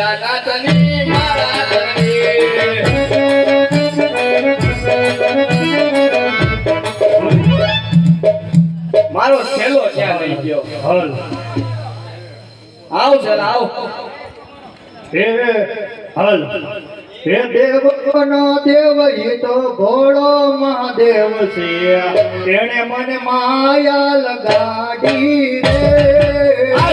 મારા મારો છેલ્લો ક્યાં રહી ગયો. હલ. આવ સર આવ. હે હલ. હે દેવનો દેવ તો ભોળો મહાદેવ છે. તેણે મને માયા લગાડી રે. આ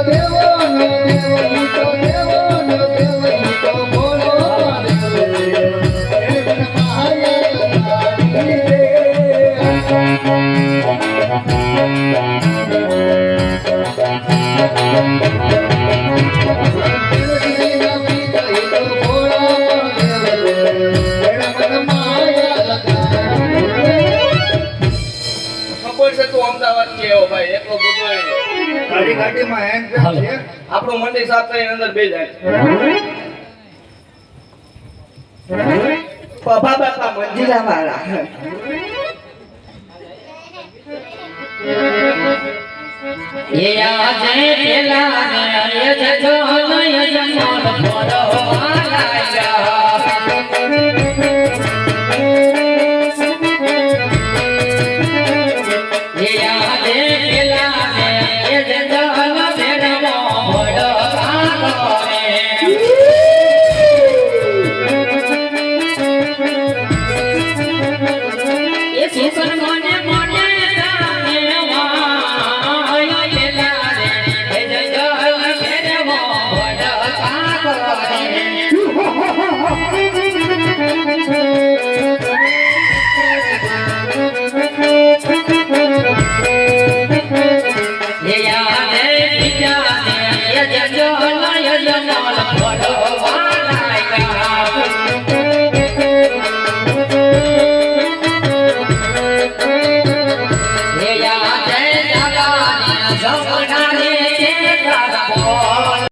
ખબર ભાઈ એટલો બધો ગાડી ગાડીમાં હેન્ડ છે આપણો મંડી સાફ કરીને અંદર બે જાય. પપ્પા બાપા મંજીરા વાળા એ આજે પેલા ને એ જો નય જમોલ